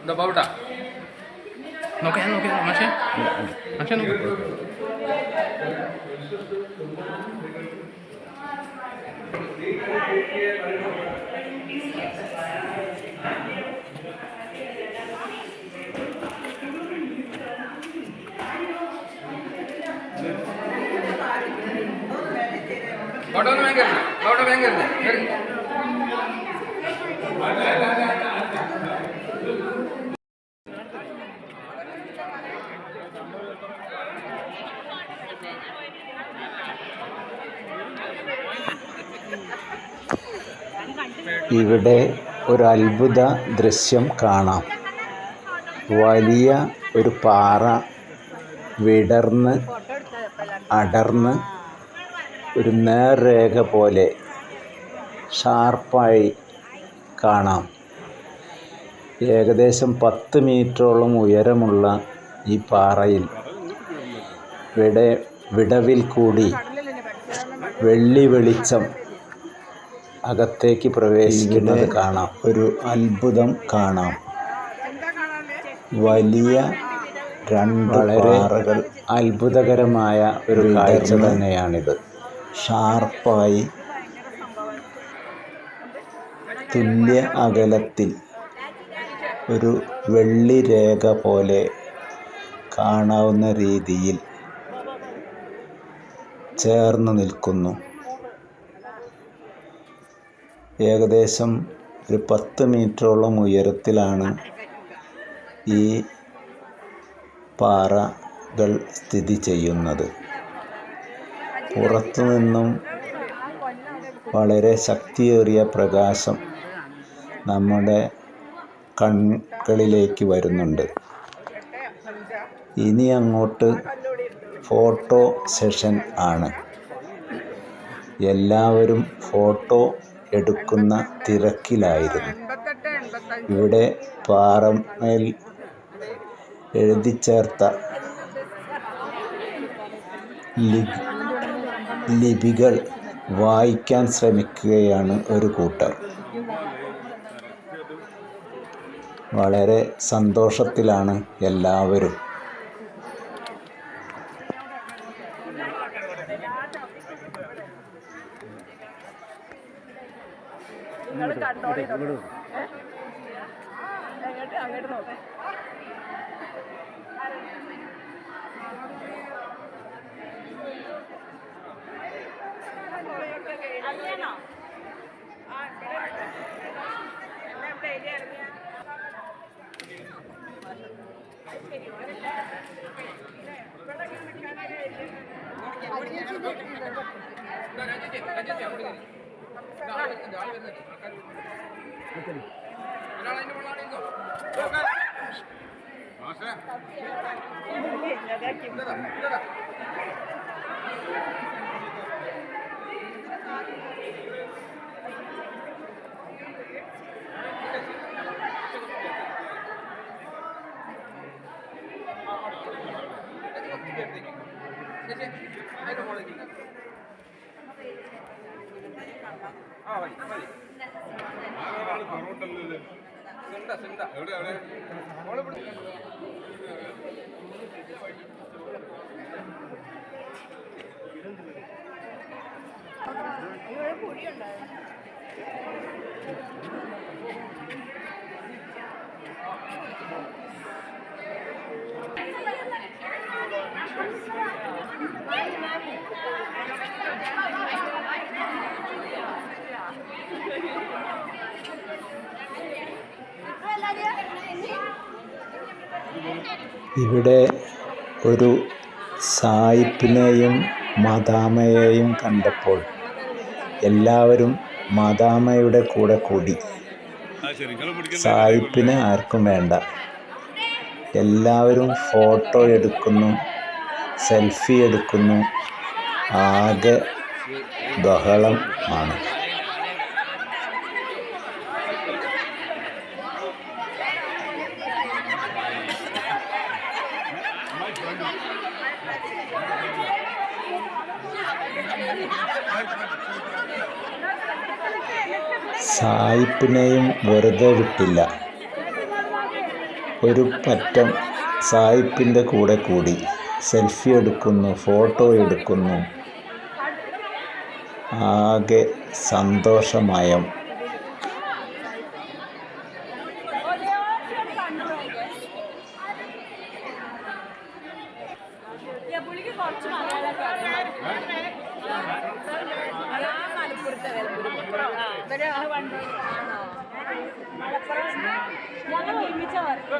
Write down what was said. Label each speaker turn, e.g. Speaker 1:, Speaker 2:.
Speaker 1: എന്താ പാവട്ടാ? നോക്കാം നോക്കാം മാഷേ. മാഷേ നോക്കാം. അവിടെ ഒന്ന് ഭയങ്കര അവിടെ വേഗം
Speaker 2: ഇവിടെ ഒരു അത്ഭുത ദൃശ്യം കാണാം. വലിയ ഒരു പാറ വിടർന്ന് അടർന്ന് ഒരു നേർരേഖ പോലെ ഷാർപ്പായി കാണാം. ഏകദേശം പത്ത് മീറ്ററോളം ഉയരമുള്ള ഈ പാറയിൽ വിട വിടവിൽ കൂടി വെള്ളി വെളിച്ചം അകത്തേക്ക് പ്രവേശിക്കുന്നത് കാണാം. ഒരു അത്ഭുതം കാണാം. വലിയ രണ്ട് പാറകൾ അത്ഭുതകരമായ ഒരു കാഴ്ച തന്നെയാണിത്. ഷാർപ്പായി തുല്യ അകലത്തിൽ ഒരു വെള്ളി രേഖ പോലെ കാണാവുന്ന രീതിയിൽ ചേർന്ന് നിൽക്കുന്നു. ഏകദേശം ഒരു പത്ത് മീറ്ററോളം ഉയരത്തിലാണ് ഈ പാറകൾ സ്ഥിതി ചെയ്യുന്നത്. പുറത്തു നിന്നും വളരെ ശക്തിയേറിയ പ്രകാശം നമ്മുടെ കണ്ണുകളിലേക്ക് വരുന്നുണ്ട്. ഇനി അങ്ങോട്ട് ഫോട്ടോ സെഷൻ ആണ്. എല്ലാവരും ഫോട്ടോ എടുക്കുന്ന തിരക്കിലായിരുന്നു. ഇവിടെ പാറമേൽ എഴുതി ചേർത്ത ലിപികൾ വായിക്കാൻ ശ്രമിക്കുകയാണ് ഒരു കൂട്ടർ. വളരെ സന്തോഷത്തിലാണ് എല്ലാവരും.
Speaker 3: അങ്ങോട്ട് നോക്കാം. അതിനാണോ ആ ഇവിടെ എല്ലാം ഇവിടെ എഴുതി ഇറങ്ങിയ
Speaker 1: ആ മതി മതി സിണ്ട സിണ്ട എവിടെ എവിടെ മോളെ പിടി
Speaker 3: ഇവിടെ
Speaker 2: ഒരു സായിപ്പിനെയും മദാമയെയും കണ്ടപ്പോൾ എല്ലാവരും മാതാമയുടെ കൂടെ കൂടി. സായിപ്പിനെ ആർക്കും വേണ്ട. എല്ലാവരും ഫോട്ടോ എടുക്കുന്നു സെൽഫി എടുക്കുന്നു. ആകെ ബഹളം ആണ്. സായിപ്പിനെയും വെറുതെ വിട്ടില്ല. ഒരു പറ്റം സായിപ്പിന്റെ കൂടെ കൂടി സെൽഫി എടുക്കുന്നു ഫോട്ടോ എടുക്കുന്നു. ആകെ സന്തോഷമയം.
Speaker 3: ഞാൻ മലപ്പുറത്തെ ഇവർ ആണോ മലപ്പുറം ഞങ്ങൾ ഒരുമിച്ച വർക്ക്